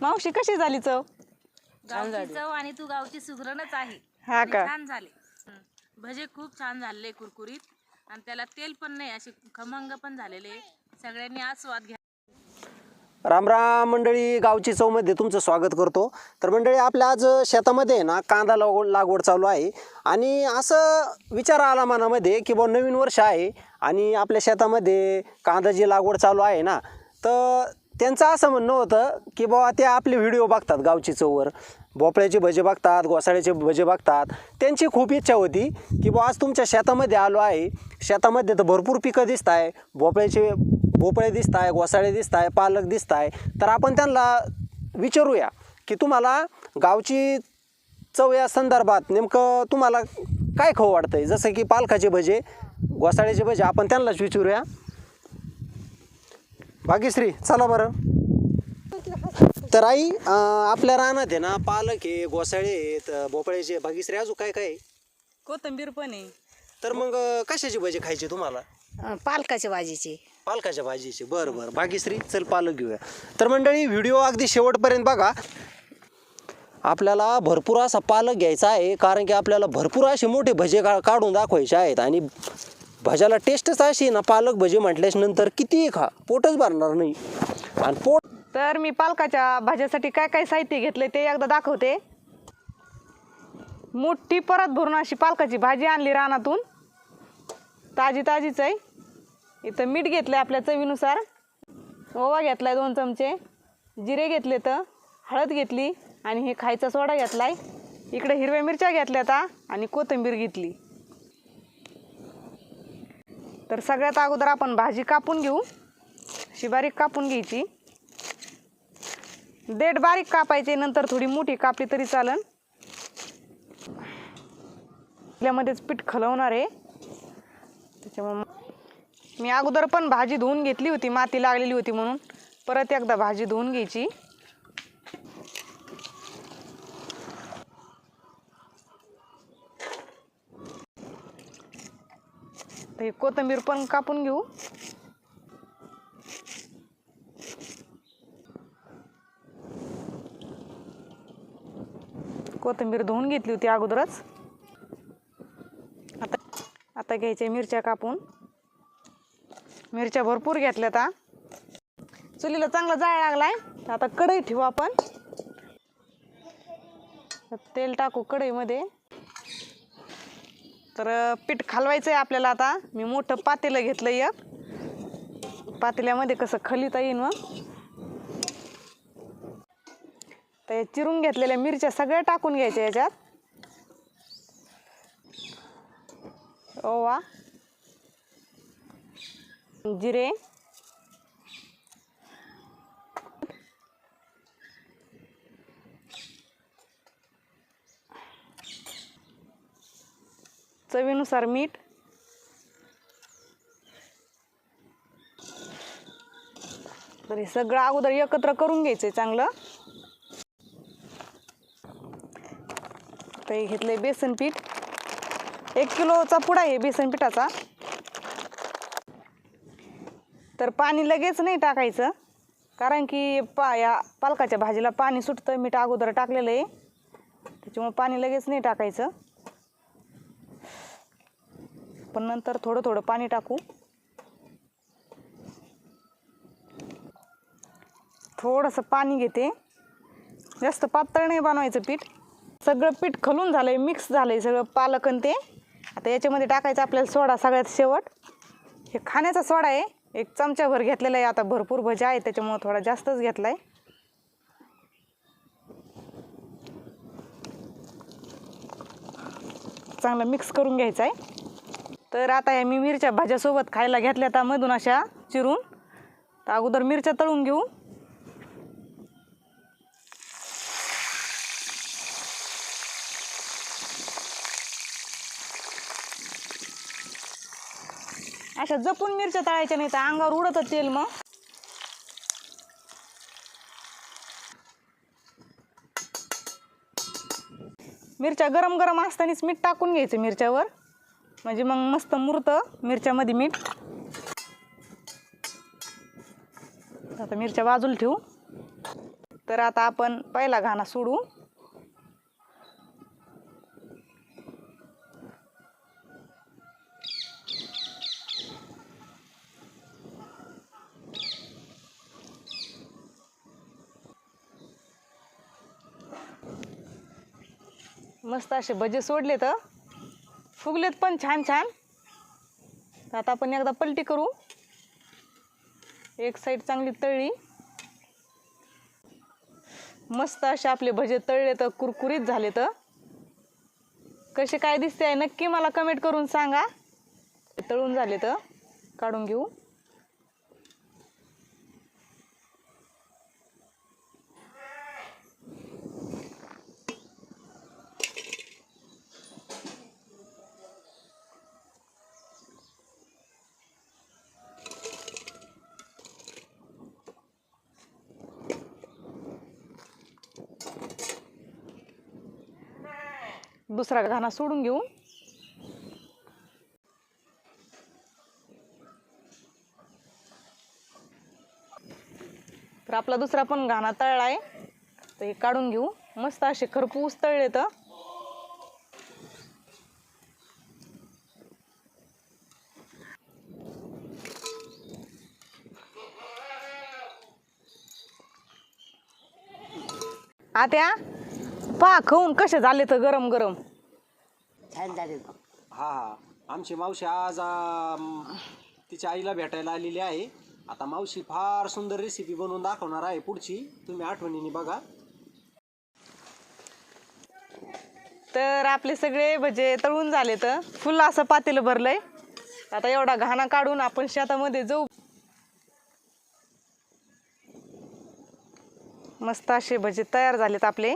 मावशी कशी झाली चव? गावची चव आणि तू गावची सुगरणच आहे. हा का? छान झाले. हं. भजे खूप छान झाले कुरकुरीत. आणि त्याला तेल पण नाही असे खमंग पण झालेले. सगळ्यांनी आस्वाद घ्या रामराम मंडळी गावची चौमध्ये तुमचं स्वागत करतो. तर मंडळी आपल्या आज शेतामध्ये आहे ना कांदा लागवड लागवड चालू आहे. आणि असं विचार आला मनामध्ये की बुवा नवीन वर्ष आहे आणि आपल्या शेतामध्ये कांद्याची लागवड चालू आहे ना तर त्यांचं असं म्हणणं होतं की बुवा ते आपले व्हिडिओ बघतात गावची चौवर. भोपळ्याचे भजे बघतात घोसाळ्याचे भजे बघतात. त्यांची खूप इच्छा होती की बुवा आज तुमच्या शेतामध्ये आलो आहे. शेतामध्ये तर भरपूर पिकं दिसत आहे भोपळ्याचे भोपळे दिसत आहे घोसाळे दिसत आहे पालक दिसत आहे तर आपण त्यांना विचारूया की तुम्हाला गावची चव या संदर्भात नेमकं तुम्हाला काय खाऊ वाटतं आहे जसं की पालकाचे भजे घोसाळ्याचे भजे आपण त्यांनाच विचारूया. भाग्यश्री चला बरं. तर आई अं, आपल्या रानात आहे ना पालक आहे घोसाळे आहेत भोपळ्याचे भाग्यश्री अजून काय काय आहे? कोथंबीर पण आहे. तर मग अं, कशाचे भजे खायचे तुम्हाला? अं, पालकाच्या भाजीची. पालकाच्या भाजीचे. बरं बरं. भाग्यश्री चल पालक घेऊया. तर मंडळी व्हिडिओ अगदी शेवटपर्यंत बघा. आपल्याला भरपूर असा पालक घ्यायचा आहे कारण की आपल्याला भरपूर असे मोठे भजे का काढून दाखवायचे आहेत. आणि भज्याला टेस्टच अशी ना पालक भजी म्हटल्यानंतर कितीही खा पोटच भरणार नाही. आणि पोट तर मी पालकाच्या भाज्यासाठी काय काय साहित्य घेतले ते एकदा दाखवते. मोठी परत भरून अशी पालकाची भाजी आणली रानातून. ताजी ताजीच आहे. इथं मीठ घेतलं आहे आपल्या चवीनुसार. ओवा घेतलाय दोन चमचे. जिरे घेतले तर हळद घेतली आणि हे खायचा सोडा घेतलाय. इकडे हिरव्या मिरच्या घेतल्या आता आणि कोथिंबीर घेतली. तर सगळ्यात अगोदर आपण भाजी कापून घेऊ. अशी बारीक कापून घ्यायची. देठ बारीक कापायचे नंतर थोडी मोठी कापली तरी चालन. आपल्यामध्येच पीठ खलवणार आहे. त्याच्यामुळे मी अगोदर पण भाजी धुवून घेतली होती माती लागलेली होती म्हणून. परत एकदा भाजी धुवून घ्यायची. आता हे कोथिंबीर पण कापून घेऊ. कोथिंबीर धुवून घेतली होती अगोदरच. आता आता घ्यायच्या मिरच्या कापून. मिरच्या भरपूर घेतल्या आता चुलीला चांगला जाळ लागलाय. तर आता कढई ठेवू आपण. तेल टाकू कढईमध्ये. तर पीठ खालवायचं आहे आपल्याला आता. मी मोठं पातेलं घेतलं एक. पातेल्यामध्ये कसं खलिता येईन मग तर चिरून घेतलेल्या मिरच्या सगळ्या टाकून घ्यायच्या याच्यात. ओवा. जिरे. चवीनुसार मीठ. तर हे सगळं अगोदर एकत्र करून घ्यायचं आहे चांगलं. तर हे घेतलंय बेसन पीठ. एक किलोचा पुडा आहे बेसन पिठाचा. तर पाणी लगेच नाही टाकायचं कारण की पा या पालकाच्या भाजीला पाणी सुटतं मीठ अगोदर टाकलेलं आहे. त्याच्यामुळे पाणी लगेच नाही टाकायचं. पण नंतर थोडं थोडं पाणी टाकू. थोडंसं पाणी घेते. जास्त पातळ नाही बनवायचं पीठ. सगळं पीठ खलून झालं आहे मिक्स झालं आहे सगळं पालक आणि ते. आता याच्यामध्ये टाकायचं आपल्याला सोडा सगळ्यात शेवट. हे खाण्याचा सोडा आहे. एक चमच्याभर घेतलेला आहे. आता भरपूर भज्या आहे त्याच्यामुळं थोडा जास्तच घेतला आहे चांगलं मिक्स करून घ्यायचं आहे. तर आता या मी मिरच्या भाज्यासोबत खायला घेतल्या आता मधून अशा चिरून. तर अगोदर मिरच्या तळून घेऊ. अशा जपून मिरच्या तळायच्या नाही तर अंगावर उडतं तेल मग. मिरच्या गरम गरम असतानाच मीठ टाकून घ्यायचं मिरच्यावर. म्हणजे मग मस्त मुरतं मिरच्यामध्ये मीठ. आता मिरच्या बाजूला ठेवू. तर आता आपण पहिला घाणा सोडू. मस्त असे भजे सोडले तर फुगलेत पण छान छान. तर आता आपण एकदा पलटी करू. एक साईड चांगली तळली. मस्त असे आपले भजे तळले तर कुरकुरीत झाले तर. कसे काय दिसते आहे नक्की मला कमेंट करून सांगा. तळून झाले तर काढून घेऊ. दुसरा घाणा सोडून घेऊ. तर आपला दुसरा पण घाणा तळला आहे. तर हे काढून घेऊ. मस्त असे खरपूस तळले तर. आत्या? पहा खाऊन कसे झाले तर गरम गरम. छान झाले हा हा. आमची मावशी आज तिच्या आईला भेटायला आलेली आहे. आता मावशी फार सुंदर रेसिपी बनवून दाखवणार आहे पुढची. तुम्ही आठवणीने बघा. तर आपले सगळे भजे तळून झाले तर फुल असं पातेलं भरलंय. आता एवढा घाणा काढून आपण शेतामध्ये जाऊ. मस्त असे भजे तयार झालेत आपले.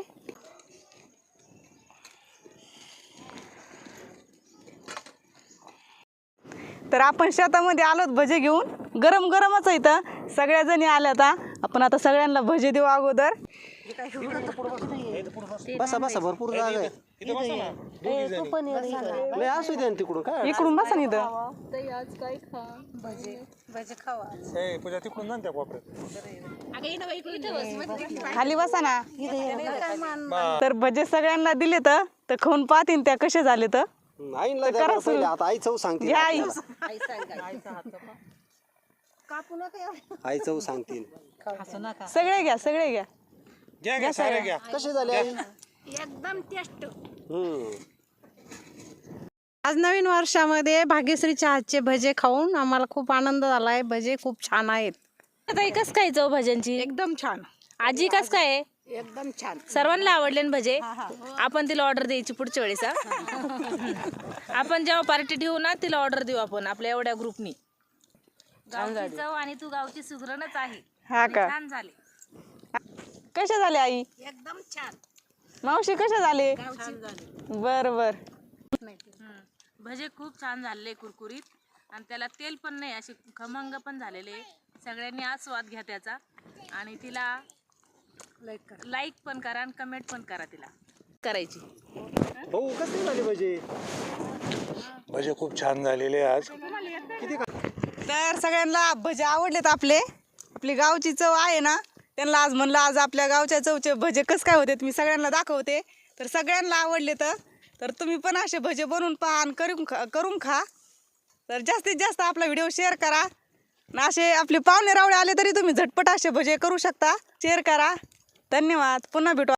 तर आपण शेतामध्ये आलोत भजे घेऊन. गरम गरमच आहे इथं. सगळ्या जणी आल्या आता. आपण आता सगळ्यांना भजे देऊ अगोदर. बसा बसा भरपूर जागा आहे. लय असू दे ना तिकडून काय इकडून बसा ना इथं भजे खावा खाली बसा ना. तर भजे सगळ्यांना दिले तर तर खाऊन पाहतीन त्या कसे झाले तर आईला द्या बरं पहिले आता आई चव सांगतील. घ्या आई. आई चव सांगतील. सगळे घ्या सगळे घ्या. घ्या सगळे कसे झाले आई? एकदम टेस्ट. हम्म. आज नवीन वर्षामध्ये भाग्यश्री चहाचे भजे खाऊन आम्हाला खूप आनंद झाला आहे. भजे खूप छान आहेत. ताई कस काय चव भाज्यांची? एकदम छान. आजी कस काय? एकदम छान. सर्वांना आवडले ना भजे? आपण तिला ऑर्डर द्यायची पुढच्या वेळेस हा? आपण जेव्हा पार्टी ठेवू ना तिला ऑर्डर देऊ आपण आपल्या एवढ्या ग्रुपनी गावची चव आणि तू गावची सुगरणच आहे. हा का? छान झाले. कसे झाले आई? एकदम छान. मावशी कसे झाले? बर बर. भजे खूप छान झालेले कुरकुरीत. आणि त्याला तेल पण नाही असे खमंग पण झालेले. सगळ्यांनी आस्वाद घ्या त्याचा. आणि तिला लाईक पण करा आणि कमेंट पण करा तिला. करायची. भाऊ कसे झाले पाहिजे भजे खूप छान झालेले आज. तर सगळ्यांना भजे आवडलेत आपले. आपली गावची चव आहे ना त्यांना आज म्हणलं आज आपल्या गावच्या चवचे भजे कसं काय होते मी सगळ्यांना दाखवते. तर सगळ्यांना आवडले तर तर तुम्ही पण असे भजे बनवून पहा आणि करून खा करून खा. तर जास्तीत जास्त आपला व्हिडिओ शेअर करा. आणि असे आपले पाहुणे रावळे आले तरी तुम्ही झटपट असे भजे करू शकता. शेअर करा. धन्यवाद. पुन्हा भेटू